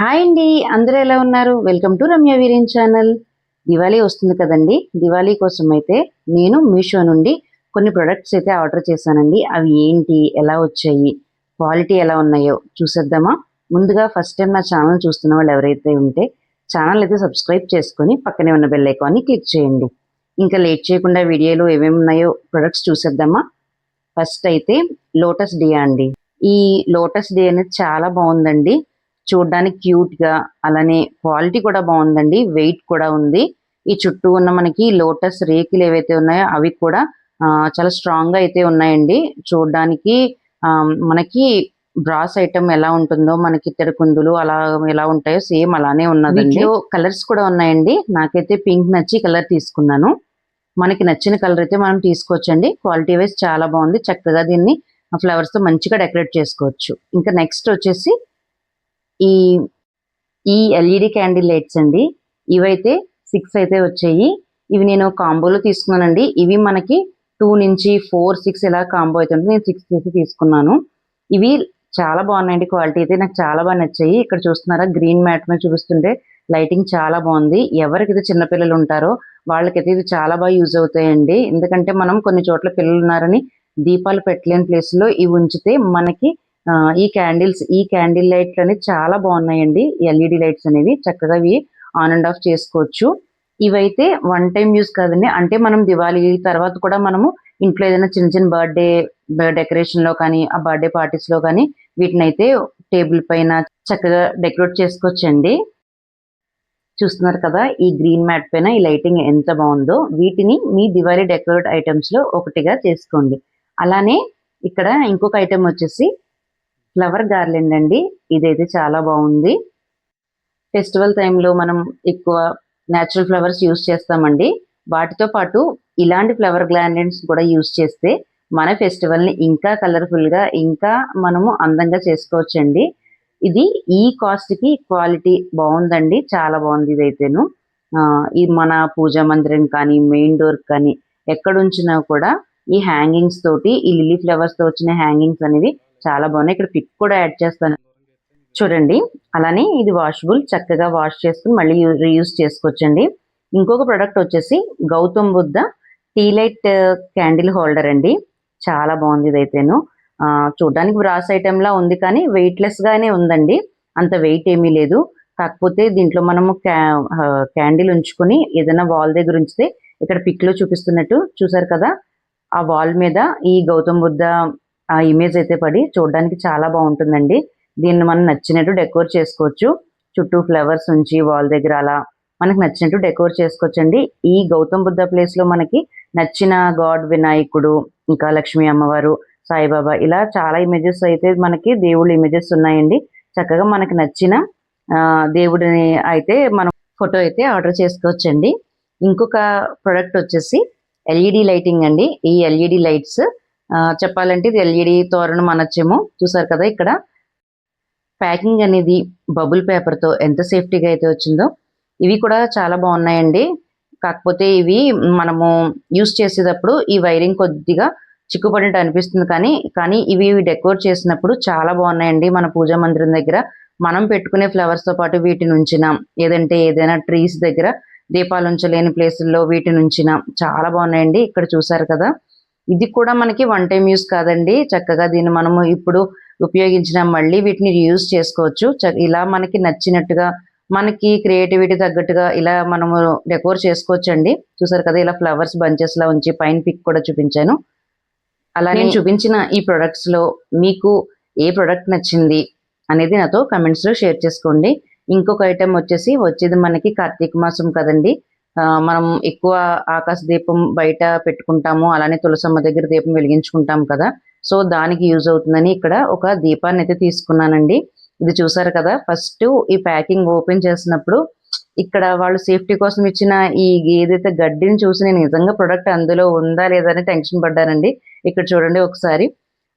Hi అండి అందరూ ఎలా ఉన్నారు? Welcome to Ramya Veerin channel Diwali వస్తుంది కదండి. దివాళీ కోసం అయితే నేను మీషో నుండి కొన్ని ప్రొడక్ట్స్ అయితే ఆర్డర్ చేశానండి. అవి ఏంటి? ఎలా వచ్చాయి? క్వాలిటీ ఎలా ఉన్నాయో చూసేద్దామా? ముందుగా ఫస్ట్ టైం నా ఛానల్ చూస్తున్న వాళ్ళు ఎవరైతే ఉంటే ఛానల్ అయితే సబ్స్క్రైబ్ చేసుకొని పక్కనే ఉన్న బెల్ ఐకాన్ని క్లిక్ చేయండి. ఇంకా లేట్ చేయకుండా వీడియోలో ఏమేమి ఉన్నాయో ప్రొడక్ట్స్ చూసేద్దామా? ఫస్ట్ అయితే లోటస్ డియా అండి. ఈ లోటస్ డే అనేది చాలా బాగుందండి. చూడడానికి క్యూట్గా అలానే క్వాలిటీ కూడా బాగుందండి వెయిట్ కూడా ఉంది. ఈ చుట్టూ ఉన్న మనకి లోటస్ రేకులు ఏవైతే ఉన్నాయో అవి కూడా చాలా స్ట్రాంగ్గా అయితే ఉన్నాయండి. చూడడానికి మనకి బ్రాస్ ఐటమ్ ఎలా ఉంటుందో మనకి ఇత్తడి కుందులు అలా ఎలా ఉంటాయో సేమ్ అలానే ఉన్నదండి. కలర్స్ కూడా ఉన్నాయండి. నాకైతే పింక్ నచ్చి కలర్ తీసుకున్నాను. మనకి నచ్చిన కలర్ అయితే మనం తీసుకోవచ్చండి. క్వాలిటీ వైజ్ చాలా బాగుంది. చక్కగా దీన్ని ఫ్లవర్స్తో మంచిగా డెకరేట్ చేసుకోవచ్చు. ఇంకా నెక్స్ట్ వచ్చేసి ఈ ఈ ఎల్ఈడి క్యాండిల్ లైట్స్ అండి. ఇవైతే సిక్స్ అయితే వచ్చాయి. ఇవి నేను కాంబోలో తీసుకున్నానండి. ఇవి మనకి టూ నుంచి ఫోర్ సిక్స్ ఇలా కాంబో అయితే నేను సిక్స్ చేసి తీసుకున్నాను. ఇవి చాలా బాగున్నాయండి. క్వాలిటీ అయితే నాకు చాలా బాగా నచ్చాయి. ఇక్కడ చూస్తున్నారా గ్రీన్ మ్యాట్ మీద చూపిస్తుంటే లైటింగ్ చాలా బాగుంది. ఎవరికైతే చిన్నపిల్లలు ఉంటారో వాళ్ళకైతే ఇది చాలా బాగా యూజ్ అవుతాయండి. ఎందుకంటే మనం కొన్ని చోట్ల పిల్లలు ఉన్నారని దీపాలు పెట్టలేని ప్లేస్లో ఇవి ఉంచితే మనకి ఈ క్యాండిల్స్ ఈ క్యాండిల్ లైట్లు అనేవి చాలా బాగున్నాయండి. ఎల్ఈడి లైట్స్ అనేవి చక్కగా ఇవి ఆన్ అండ్ ఆఫ్ చేసుకోవచ్చు. ఇవైతే వన్ టైం యూస్ కాదండి. అంటే మనం దివాళీ తర్వాత కూడా మనము ఇంట్లో ఏదైనా చిన్న చిన్న బర్త్డే డెకరేషన్లో కానీ ఆ బర్త్డే పార్టీస్లో కానీ వీటిని అయితే టేబుల్ పైన చక్కగా డెకరేట్ చేసుకోవచ్చండి. చూస్తున్నారు కదా ఈ గ్రీన్ మ్యాట్ పైన ఈ లైటింగ్ ఎంత బాగుందో. వీటిని మీ దివాళీ డెకరేట్ ఐటమ్స్లో ఒకటిగా చేసుకోండి. అలానే ఇక్కడ ఇంకొక ఐటమ్ వచ్చేసి ఫ్లవర్ గార్లెండ్ అండి. ఇదైతే చాలా బాగుంది. ఫెస్టివల్ టైంలో మనం ఎక్కువ న్యాచురల్ ఫ్లవర్స్ యూస్ చేస్తామండి. వాటితో పాటు ఇలాంటి ఫ్లవర్ గార్లెండ్స్ కూడా యూస్ చేస్తే మన ఫెస్టివల్ని ఇంకా కలర్ఫుల్గా ఇంకా మనము అందంగా చేసుకోవచ్చండి. ఇది ఈ కాస్ట్కి క్వాలిటీ బాగుందండి. చాలా బాగుంది ఇదైతేను. ఈ మన పూజా మందిరం కానీ మెయిన్ డోర్ కానీ ఎక్కడ ఉంచినా కూడా ఈ హ్యాంగింగ్స్ తోటి ఈ లిల్లీ ఫ్లవర్స్తో వచ్చిన హ్యాంగింగ్స్ అనేవి చాలా బాగున్నాయి. ఇక్కడ పిక్ కూడా యాడ్ చేస్తాను. చూడండి. అలానే ఇది వాషబుల్ చక్కగా వాష్ చేసుకుని మళ్ళీ రీయూజ్ చేసుకోవచ్చండి. ఇంకొక ప్రొడక్ట్ వచ్చేసి Gautam Buddha tea light candle holder అండి. చాలా బాగుంది ఇదైతేను. చూడడానికి బ్రాస్ ఐటమ్ లా ఉంది కానీ వెయిట్లెస్గానే ఉందండి. అంత వెయిట్ ఏమీ లేదు. కాకపోతే దీంట్లో మనము క్యాండిల్ ఉంచుకొని ఏదైనా వాల్ దగ్గర ఉంచితే ఇక్కడ పిక్లో చూపిస్తున్నట్టు చూసారు కదా? ఆ వాల్ మీద ఈ గౌతమ్ బుద్ధ ఆ ఇమేజ్ అయితే పడి చూడడానికి చాలా బాగుంటుందండి. దీన్ని మనం నచ్చినట్టు డెకోర్ చేసుకోవచ్చు. చుట్టూ ఫ్లవర్స్ ఉంచి వాల్ దగ్గర అలా మనకి నచ్చినట్టు డెకోర్ చేసుకోవచ్చండి. ఈ గౌతమ్ బుద్ధ ప్లేస్లో మనకి నచ్చిన గాడ్ వినాయకుడు ఇంకా లక్ష్మీ అమ్మవారు సాయిబాబా ఇలా చాలా ఇమేజెస్ అయితే మనకి దేవుళ్ళ ఇమేజెస్ ఉన్నాయండి. చక్కగా మనకి నచ్చిన దేవుడిని అయితే మనం ఫోటో అయితే ఆర్డర్ చేసుకోవచ్చండి. ఇంకొక ప్రొడక్ట్ వచ్చేసి ఎల్ఈడి లైటింగ్ అండి. ఈ ఎల్ఈడి లైట్స్ చెప్పాలంటే ఇది ఎల్ఈడి తోరణం అనొచ్చేమో. చూసారు కదా ఇక్కడ? ప్యాకింగ్ అనేది బబుల్ పేపర్తో ఎంత సేఫ్టీగా అయితే వచ్చిందో. ఇవి కూడా చాలా బాగున్నాయండి. కాకపోతే ఇవి మనము యూస్ చేసేటప్పుడు ఈ వైరింగ్ కొద్దిగా చిక్కుపడినట్టు అనిపిస్తుంది కానీ కానీ ఇవి డెకోర్ చేసినప్పుడు చాలా బాగున్నాయండి మన పూజా మందిరం దగ్గర. మనం పెట్టుకునే ఫ్లవర్స్తో పాటు వీటి నుంచిన ఏదంటే ఏదైనా ట్రీస్ దగ్గర దీపాలు ఉంచలేని ప్లేసుల్లో వీటి నుంచిన చాలా బాగున్నాయండి. ఇక్కడ చూసారు కదా? ఇది కూడా మనకి వన్ టైం యూస్ కాదండి. చక్కగా దీన్ని మనము ఇప్పుడు ఉపయోగించిన మళ్ళీ వీటిని యూజ్ చేసుకోవచ్చు. ఇలా మనకి నచ్చినట్టుగా మనకి క్రియేటివిటీ తగ్గట్టుగా ఇలా మనము డెకోర్ చేసుకోవచ్చండి. చూసారు కదా ఇలా ఫ్లవర్స్ బంచెస్ లా ఉంచి పైన పిక్ కూడా చూపించాను. అలా నేను చూపించిన ఈ ప్రొడక్ట్స్లో మీకు ఏ ప్రొడక్ట్ నచ్చింది అనేది నాతో కమెంట్స్లో షేర్ చేసుకోండి. ఇంకొక ఐటెం వచ్చేసి వచ్చేది మనకి కార్తీక మాసం కదండి. మనం ఎక్కువ ఆకాశ దీపం బయట పెట్టుకుంటాము అలానే తులసమ్మ దగ్గర దీపం వెలిగించుకుంటాం కదా. సో దానికి యూజ్ అవుతుందని ఇక్కడ ఒక దీపాన్ని అయితే తీసుకున్నానండి. ఇది చూసారు కదా ఫస్ట్ ఈ ప్యాకింగ్ ఓపెన్ చేసినప్పుడు ఇక్కడ వాళ్ళు సేఫ్టీ కోసం ఇచ్చిన ఈ ఏదైతే గడ్డిని చూసి నేను నిజంగా ప్రొడక్ట్ అందులో ఉందా లేదా అని టెన్షన్ పడ్డానండి. ఇక్కడ చూడండి ఒకసారి.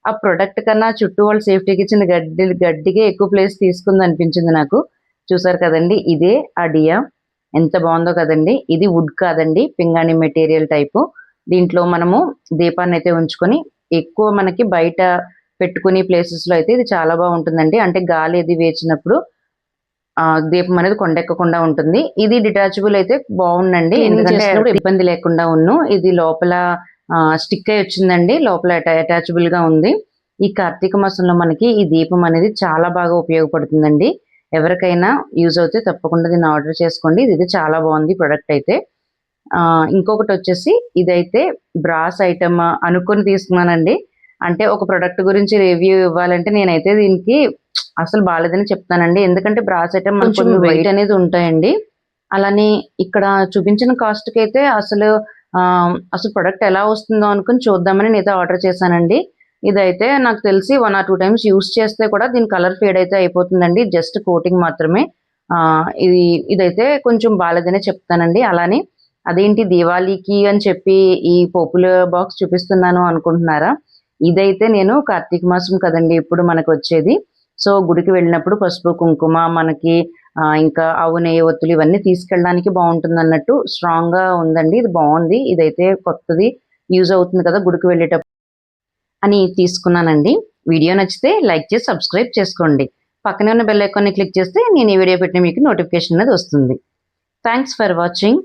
ఆ ప్రొడక్ట్ కన్నా చుట్టూ వాళ్ళు సేఫ్టీకి ఇచ్చిన గడ్డి గడ్డికే ఎక్కువ ప్లేస్ తీసుకుంది అనిపించింది నాకు. చూసారు కదండి ఇదే ఆ డియా ఎంత బాగుందో కదండి. ఇది వుడ్ కాదండి పింగాణి మెటీరియల్ టైపు దీంట్లో మనము దీపాన్ని అయితే ఉంచుకొని ఎక్కువ మనకి బయట పెట్టుకునే ప్లేసెస్లో అయితే ఇది చాలా బాగుంటుందండి. అంటే గాలి అది వేచినప్పుడు ఆ, దీపం అనేది కొండెక్కకుండా ఉంటుంది. ఇది డిటాచబుల్ అయితే బాగుందండి. ఎందుకంటే ఇబ్బంది లేకుండా ఉన్ను. ఇది లోపల స్టిక్ అయి వచ్చిందండి. లోపల అటాచబుల్గా ఉంది. ఈ కార్తీక మాసంలో మనకి ఈ దీపం అనేది చాలా బాగా ఉపయోగపడుతుందండి. ఎవరికైనా యూజ్ అవుతే తప్పకుండా దీన్ని ఆర్డర్ చేసుకోండి. ఇది చాలా బాగుంది ప్రొడక్ట్ అయితే. ఇంకొకటి వచ్చేసి ఇదైతే బ్రాస్ ఐటమ్ అనుకొని తీసుకున్నానండి. అంటే ఒక ప్రొడక్ట్ గురించి రివ్యూ ఇవ్వాలంటే నేనైతే దీనికి అసలు బాగాలేదని చెప్తానండి. ఎందుకంటే బ్రాస్ ఐటమ్ కొంచెం వెయిట్ అనేది ఉంటాయండి. అలానే ఇక్కడ చూపించిన కాస్ట్కి అయితే అసలు అసలు ప్రొడక్ట్ ఎలా వస్తుందో అనుకుని చూద్దామని నేనైతే ఆర్డర్ చేశానండి. ఇదైతే నాకు తెలిసి one or two times use చేస్తే కూడా దీని కలర్ ఫేడ్ అయితే అయిపోతుందండి. జస్ట్ కోటింగ్ మాత్రమే. ఇది ఇదైతే కొంచెం బాగాలేదనే చెప్తానండి. అలానే అదేంటి దివాళీకి అని చెప్పి ఈ పోపుల బాక్స్ చూపిస్తున్నాను అనుకుంటున్నారా? ఇదైతే నేను కార్తీక మాసం కదండి ఇప్పుడు మనకు వచ్చేది. సో గుడికి వెళ్ళినప్పుడు పసుపు కుంకుమ మనకి ఇంకా ఆవు నెయ్యి ఒత్తులు ఇవన్నీ తీసుకెళ్ళడానికి బాగుంటుంది అన్నట్టు స్ట్రాంగ్గా ఉందండి. ఇది బాగుంది. ఇదైతే కొత్తది యూజ్ అవుతుంది కదా గుడికి వెళ్ళేటప్పుడు. అని తీసుకున్నానండి. వీడియో నచ్చితే లైక్ చేసి సబ్స్క్రైబ్ చేసుకోండి. పక్కనే ఉన్న బెల్ ఐకాన్ని క్లిక్ చేస్తే నేను ఈ వీడియో పెట్టిన మీకు నోటిఫికేషన్ అనేది వస్తుంది. Thanks for watching